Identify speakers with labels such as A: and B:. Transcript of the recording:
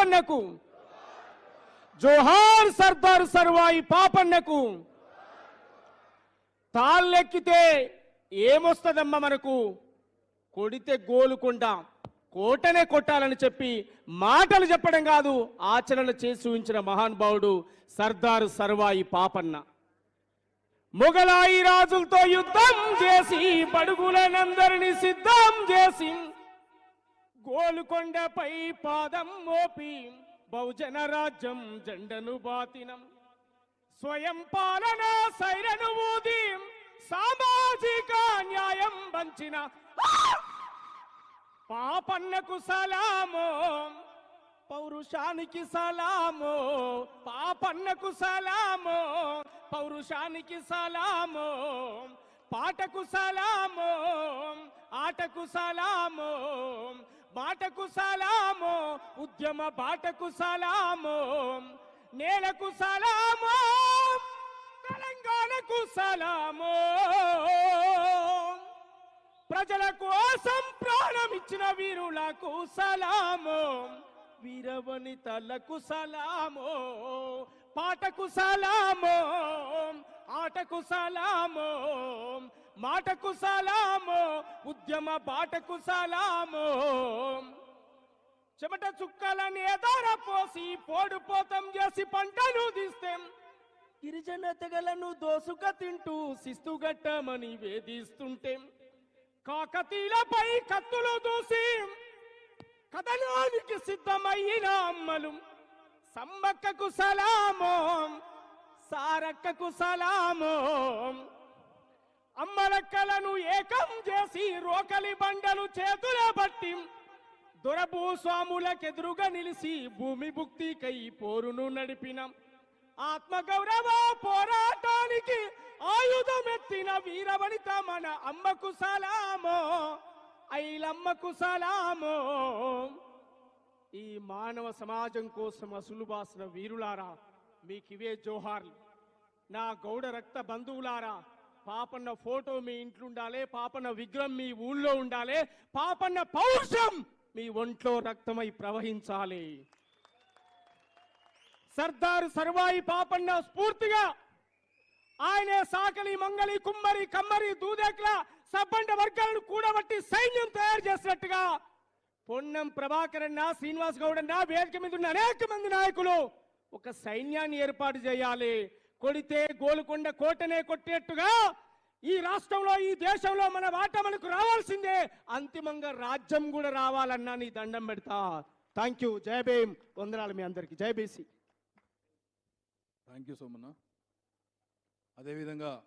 A: పాపన్నకు. జోహార్ సర్దార్ సర్వాయి పాపన్నకు. తాళ్ళెక్కితే ఏమొస్తుందమ్మా మనకు? కొడితే గోలుకుండా కోటనే కొట్టాలని చెప్పి మాటలు చెప్పడం కాదు ఆచరణ చేసి ఉంచిన మహానుభావుడు సర్దారు సర్వాయి పాపన్న. మొగలాయి రాజులతో యుద్ధం చేసి పడుగులనందరినీ సిద్ధం చేసి గోలుకొండపై పాదం మోపి బహుజన రాజ్యం జెండను బాతినం. స్వయం పాలన సైరను ఊది సామాజిక న్యాయం వంచిన. పాపన్నకు సలామో పౌరుషానికి సలామో పాపన్నకు సలామో పౌరుషానికి సలామో పాటకు సలామో ఆటకు సలామో బాటకు సలామో ఉద్యమ బాటకు సలామో నేలకు సలామో తెలంగాణకు సలామో. ప్రజల కోసం ప్రాణం ఇచ్చిన వీరులకు సలామో వీరవనితలకు సలామో పాటకు సలామో ఆటకు సలామో మాటకు సలామో ఉద్యమ బాటకు సలామో. చెమట చుక్కలని ఎదార పోసి పోడుపోతం చేసి పంటను తీస్తేం. గిరిజన తెగలను దోసుక తింటూ శిస్తుగట్టమని వేధిస్తుంటే. కాకతీలపై కత్తులు దూసి. కథనానికి సిద్ధమైన అమ్మలు సమ్మక్కకు సలామో. సారక్కకు సలామో. అమ్మలక్కలను ఏకం చేసి రోకలి బండలు చేతుల బట్టి దొరభూస్వాములకెదురుగా నిలిచి భూమి భుక్తికై పోరును నడిపిన. ఆత్మగౌరవ పోరాటానికి ఆయుధమెత్తిన వీరవనిత మన అమ్మకు సలామో. ఐలమ్మకు సలామో. ఈ మానవ సమాజం కోసం అసులు బాసిన వీరులారా మీకివే జోహార్లు నా గౌడ రక్త బంధువులారా పాపన్న ఫోటో మీ ఇంట్లో ఉండాలి పాపన్న విగ్రహం మీ ఊళ్ళో ఉండాలి పాపన్న పౌరుషం మీ ఒంట్లో రక్తమై ప్రవహించాలి. సర్దారు సర్వాయి పాపన్న స్ఫూర్తిగా ఆయనే సాకలి మంగళి కుమ్మరి కమ్మరి దూదేక్ల సబ్బండ వర్గాలను కూడబట్టి సైన్యం తయారు చేసినట్టుగా పొన్నం ప్రభాకరన్న శ్రీనివాస్ గౌడన్న వేదిక మీద ఉన్న అనేక మంది నాయకులు ఒక సైన్యాన్ని ఏర్పాటు చేయాలి. కొడితే గోలుకొండ కోటనే కొట్టేట్టుగా ఈ రాష్ట్రంలో ఈ దేశంలో మన వాట మనకు రావాల్సిందే. అంతిమంగా రాజ్యం కూడా రావాలన్నా నీ దండం పెడతా. థ్యాంక్ యూ జై భీమ్. వందనాలు మీ అందరికి. జై బీసీ.
B: Thank you Somanna. అదేవిధంగా